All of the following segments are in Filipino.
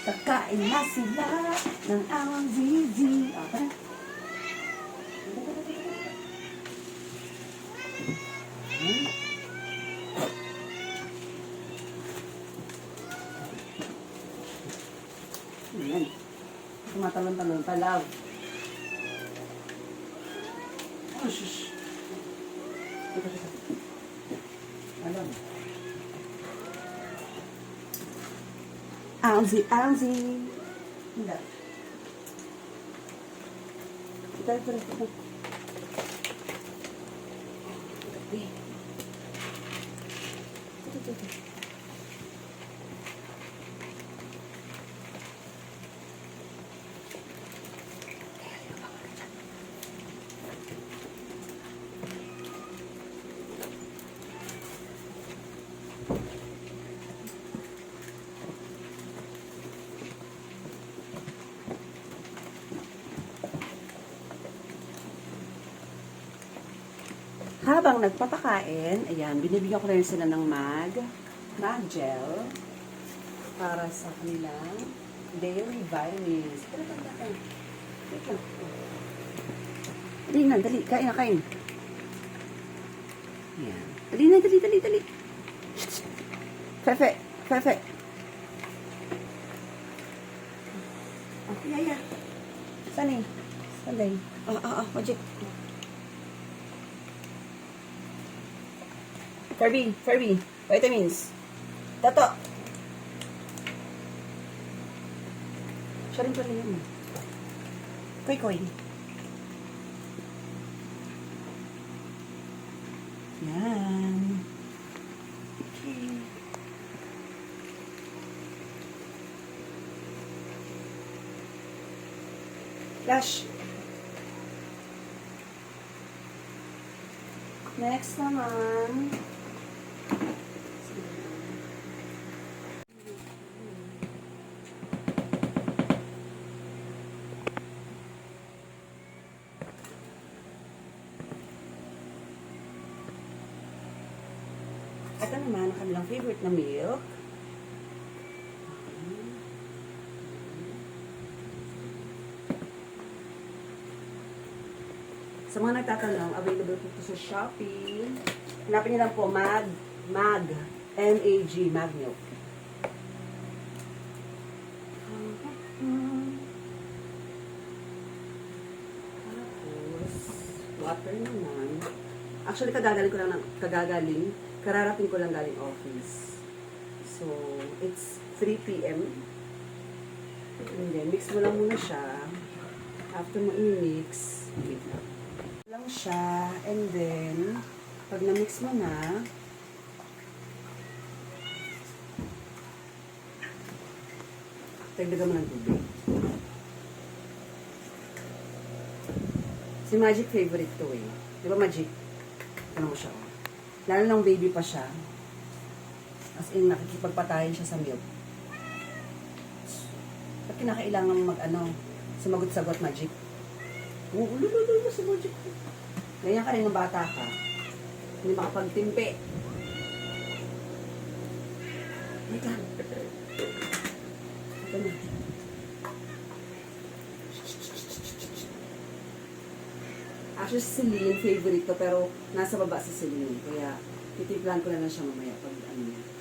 Kakain na sila ng awang zizi. Okay. Ayan. Tumatalon-talon talaw. Oh, shush. Teka. Alam. Angzi, angzi. Hindi. Ito, ito, Habang nagpapakain, ayan, binibigyan ko rin sila ng mag, mag gel, para sa kanilang daily vitamins. Dali na, dali. Kain na, kain. Ayan. Dali na, dali, dali, dali. Fefe, fefe. Oh, yeah, yeah. Saan eh? Saan eh? Ah, ah, ah, magic. Furby, Furby, vitamins. Tato. Siya rin pala yun. Koy, koy. Yan. Okay. Flash. Next naman. Ito naman ang kanilang favorite na milk. Sa mga nagtatanong, available po ito sa Shopee. Hanapin niyo lang po MAG, MAG, M-A-G, MAG milk. Tapos, water naman. Actually, kagagaling ko lang ng, kagagaling, kararating ko lang galing office. So, it's 3 p.m. And then, mix mo lang muna siya. After mo i-mix, wait lang. lang siya. And then, pag na-mix mo na, dagdagan mo ng tubig. Si Magic favorite to eh. Di ba Magic? Ano mo siya? Lalo nang baby pa siya. As in, nakikipagpatayin siya sa milk. Ba't kinakailangan mag ano, sumagot-sagot Magic? Oo, lulululo si Magic. Ganyan ka rin ng bata ka. Hindi makapagtimpi. Wait lang. Ito na. Actually, si Celine, favorite ko, pero nasa baba si Celine. Kaya, titiplan ko na lang siya mamaya pag ano niya.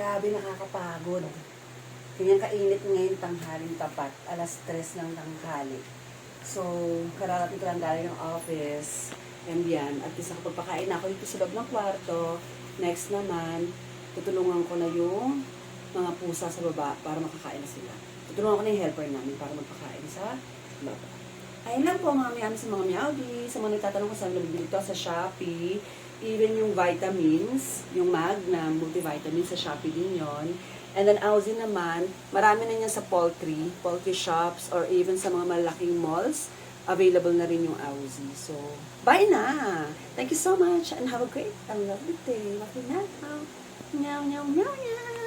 Grabe, nakakapagod. Ganyan kainit ngayon tanghaling tapat. Alas 3 ng tanghali. So, kararating ko lang galing ng office. And yan, at least nakapagpakain na ako dito sa loob ng kwarto. Next naman, tutulungan ko na yung mga pusa sa baba para makakain na sila. Tutulungan ko na yung helper namin para magpakain sa baba. Ayun lang po mga miyami sa mga miyagi. Sa mga nagtatanong ko saan nabibili ito sa Shopee. Even yung vitamins, yung mag na multivitamin sa Shopee din yon. And then Aussie naman, marami na niya sa poultry, poultry shops, or even sa mga malaking malls. available na rin yung Aussie. So, bye na! Thank you so much and have a great and lovely day. Love you now. Meow, meow, meow, meow.